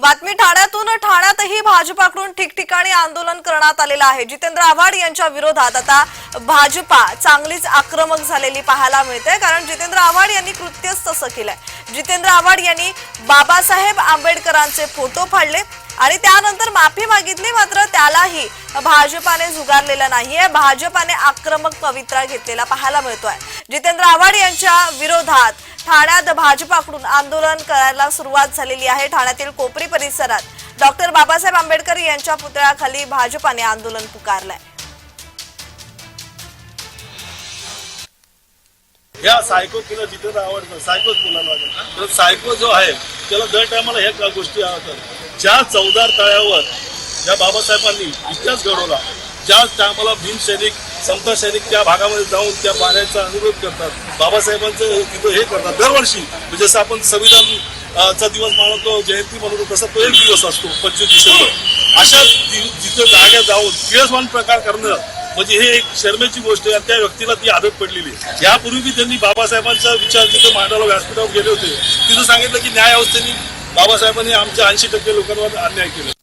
बातमी ठाण्यातून ठाण्यातही भाजपाकडून ठिकठिकाणी आंदोलन करण्यात आलेलं आहे. जितेंद्र आव्हाड यांच्या विरोधात आता भाजपा चांगलीच आक्रमक झालेली पाहायला मिळते कारण जितेंद्र आव्हाड यांनी कृत्यच तसं केलंय. जितेंद्र आव्हाड यांनी बाबासाहेब आंबेडकरांचे फोटो फाडले आणि त्यानंतर माफी मागितली मात्र त्यालाही भाजपाने झुगारलेलं नाहीये. भाजपाने आक्रमक पवित्रा घेतलेला पाहायला मिळतोय. जितेंद्र आव्हाड यांच्या विरोधात ठाण्यात भाजपाकडून आंदोलन करायला सुरुवात झालेली आहे. ठाण्यातील कोपरी परिसरात डॉक्टर बाबासाहेब आंबेडकर यांच्या पुतळ्याखाली भाजपाने आंदोलन पुकारलंय. ह्या सायको तिला जिथे आवडतं सायकोच मुलांना सायको जो आहे त्याला दर टायमाला ह्या गोष्टी आवडतात. ज्या चौदार तळ्यावर ज्या बाबासाहेबांनी इतिहास घडवला ज्या टायमाला भीमसैनिक समता सैनिक त्या भागामध्ये जाऊन त्या पाण्याचा अनुरोध करतात. बाबासाहेबांचं तिथं हे करतात. दरवर्षी म्हणजे जसं आपण संविधान चा दिवस मानवतो जयंती मनवतो तसा तो एक दिवस असतो पंचवीस डिसेंबर. अशा जिथं जाग्या जाऊन किळसवान प्रकार करणं म्हणजे हे एक शर्मेची गोष्ट आहे त्या व्यक्तीला ती आदत पडलेली आहे. यापूर्वी बी त्यांनी बाबासाहेबांचा विचार जिथे मांडायला व्यासपीठावर गेले होते तिथं सांगितलं की न्याय अवस्थेने बाबासाहेबांनी आमच्या ऐंशी टक्के लोकांवर अन्याय केला.